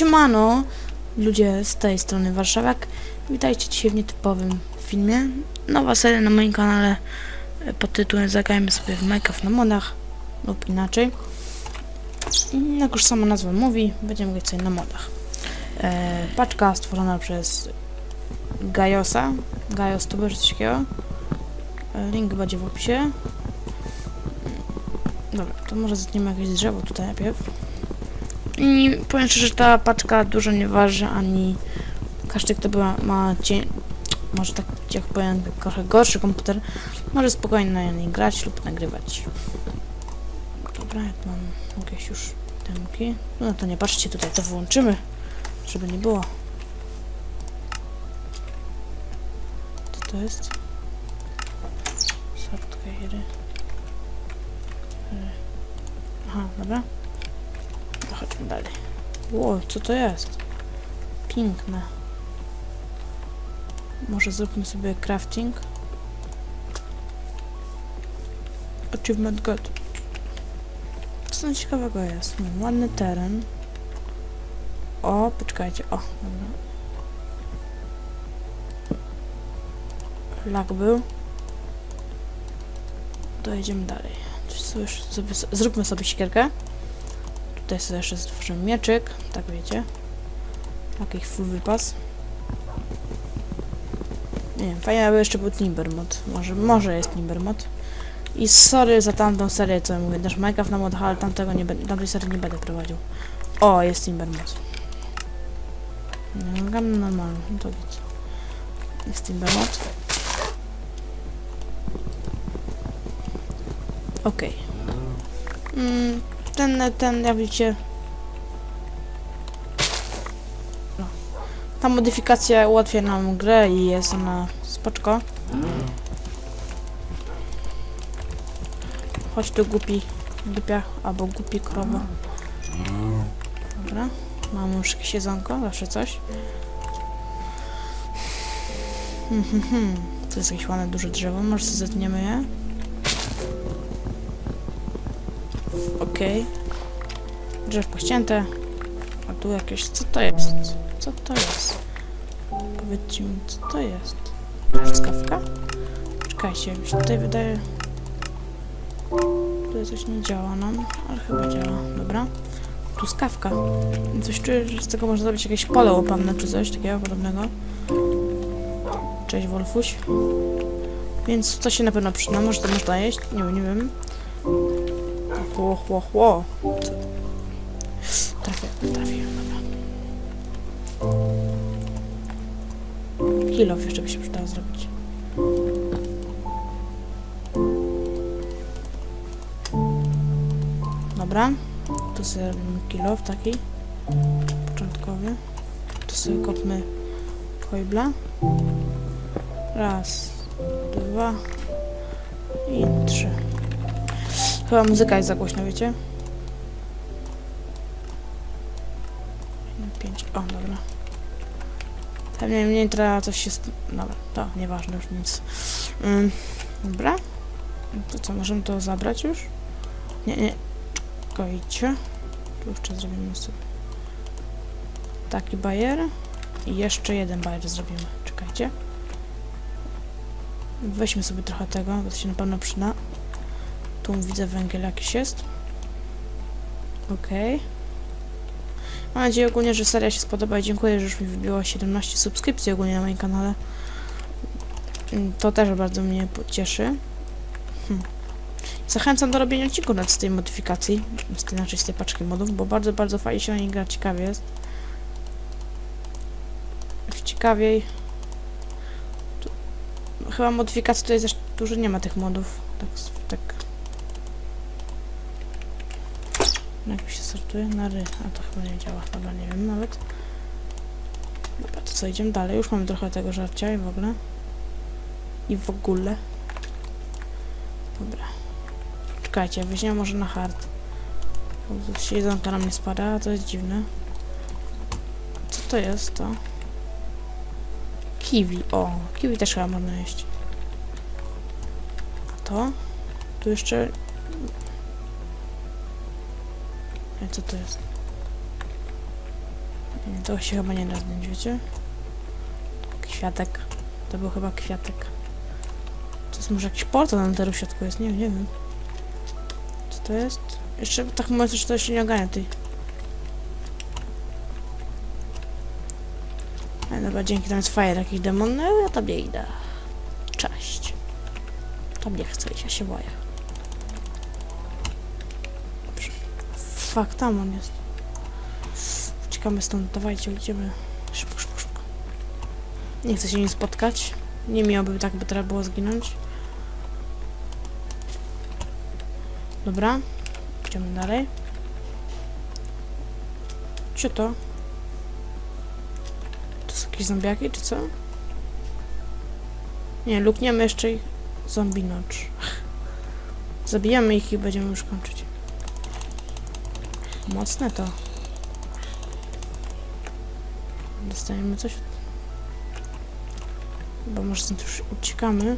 Siemano, ludzie z tej strony Warszawiak. Witajcie dzisiaj w nietypowym filmie. Nowa seria na moim kanale pod tytułem Zagrajmy sobie w Minecraft na modach lub inaczej. I Jak już sama nazwa mówi, będziemy grać sobie na modach. E, paczka stworzona przez Gajosa. Gajos to będzie takiego. E, Link będzie w opisie. Dobra, to może zetniemy jakieś drzewo tutaj najpierw. I powiem szczerze, że ta paczka dużo nie waży, ani każdy, kto była, ma może tak jak powiem, trochę gorszy komputer, może spokojnie na niej grać lub nagrywać. Dobra, jak mam jakieś już temki. No to nie patrzcie, tutaj to wyłączymy, żeby nie było. Co to jest? Software. Aha, dobra. Chodźmy dalej. Ło, co to jest? Piękne. Może zróbmy sobie crafting. Achievement God. Co tam ciekawego jest? Ładny teren. O, poczekajcie. O, dobra. Lag był. Dojedziemy dalej. Coś sobie, zróbmy sobie siekierkę. Tutaj sobie jeszcze stworzymy mieczyk, tak wiecie. Taki full wypas. Nie wiem, fajnie aby jeszcze był Timbermod. Może, może jest Timbermod. I sorry za tamtą serię, co ja mówię, też Minecraft na modach, ale tamtego nie tamtej serii nie będę prowadził. O, jest Timbermod. No, gram normalny, no to nic. Jest Timbermod. Okej. Mm, ten, ten, jak widzicie... Ta modyfikacja ułatwia nam grę i jest ona spoczko. Chodź tu głupi, głupia, albo głupi krowa. Dobra, mamy już jakieś jedzonko, zawsze coś. Hmm, hmm, hmm. To jest jakieś ładne duże drzewo, może sobie zetniemy je. Okej. Drzewko ścięte. A tu jakieś... Co to jest? Co to jest? Powiedzcie mi, co to jest? Truskawka? Czekajcie, mi się tutaj wydaje... Tutaj coś nie działa nam, ale chyba działa. Dobra. Truskawka. Coś czuję, że z tego można zrobić jakieś pole łopamne czy coś takiego podobnego. Cześć Wolfuś. Więc to się na pewno przyda. Może to można jeść? Nie nie wiem. Chło, chło, chło. Trafię, trafię, dobra. Kilof jeszcze by się przydało zrobić. Dobra. Tu sobie robimy taki. Początkowy. Tu sobie kopmy kojbla. Raz, dwa i trzy. Chyba muzyka jest za głośno, wiecie? Jeden, Pięć. O, dobra. Pewnie mniej teraz coś się... Dobra, to nieważne już nic. Ym, dobra. To co, możemy to zabrać już? Nie, nie. Czekajcie. Tu jeszcze zrobimy sobie taki bajer. I jeszcze jeden bajer zrobimy. Czekajcie. Weźmy sobie trochę tego, bo to się na pewno przyda. Tu widzę węgiel jakiś jest. Okej. Mam nadzieję ogólnie, że seria się spodoba i dziękuję, że już mi wybiło 17 subskrypcji ogólnie na moim kanale. Mm, To też bardzo mnie cieszy. Hm. Zachęcam do robienia odcinków z tej modyfikacji, z tej, znaczy z tej paczki modów, bo bardzo, bardzo fajnie się na niej gra, ciekawie jest. Ciekawiej. Tu, chyba modyfikacji tutaj też dużo nie ma tych modów. Tak, tak Jak się sortuje? Na ry. A to chyba nie działa. Dobra, nie wiem nawet. Dobra, to co, idziemy dalej. Już mamy trochę tego żarcia i w ogóle. I w ogóle. Dobra. Czekajcie, weźmiemy może na hard. Bo jedzonka nam nie spada, to jest dziwne. Co to jest to? Kiwi. O, kiwi też chyba można jeść. A to? Tu jeszcze co to jest? To się chyba nie da zdjąć, wiecie? Kwiatek. To był chyba kwiatek. To jest może jakiś portal na teru w środku jest, nie, nie wiem. Co to jest? Jeszcze tak mówiąc, że to jeszcze nie ogarnia tej. Ale dobra, dzięki, tam jest fire jakiś demon, no ja tobie idę. Cześć. Tobie chcę iść, ja się boję. Fuck, tam on jest. Uciekamy stąd, dawajcie, idziemy. Szybko, szybko, szybko. Nie chcę się nim spotkać. Nie miałoby tak, by teraz było zginąć. Dobra. Idziemy dalej. Co to? To są jakieś zombiaki, czy co? Nie, lukniemy jeszcze ich. Zombie nocz. Zabijamy ich i będziemy już kończyć. Mocne to. Dostajemy coś. Chyba może stąd już uciekamy.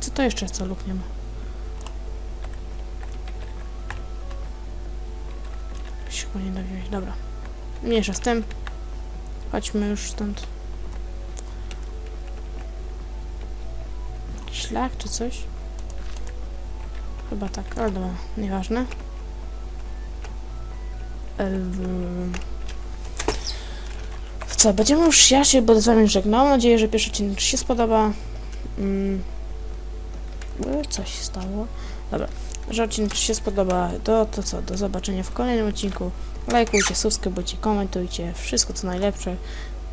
Co to jeszcze co lukniemy? Się chyba nie da. Dobra. Mniejsza z tym. Chodźmy już stąd. Szlak czy coś? Chyba tak, ale dobra, nieważne. Co, będziemy już, ja się będę z wami żegnał. Mam nadzieję, że pierwszy odcinek się spodoba. Mm. Coś się stało. Dobra, że odcinek się spodoba, to, to co, do zobaczenia w kolejnym odcinku. Lajkujcie, subskrybujcie, komentujcie, wszystko co najlepsze.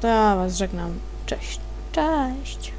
To ja was żegnam. Cześć. Cześć.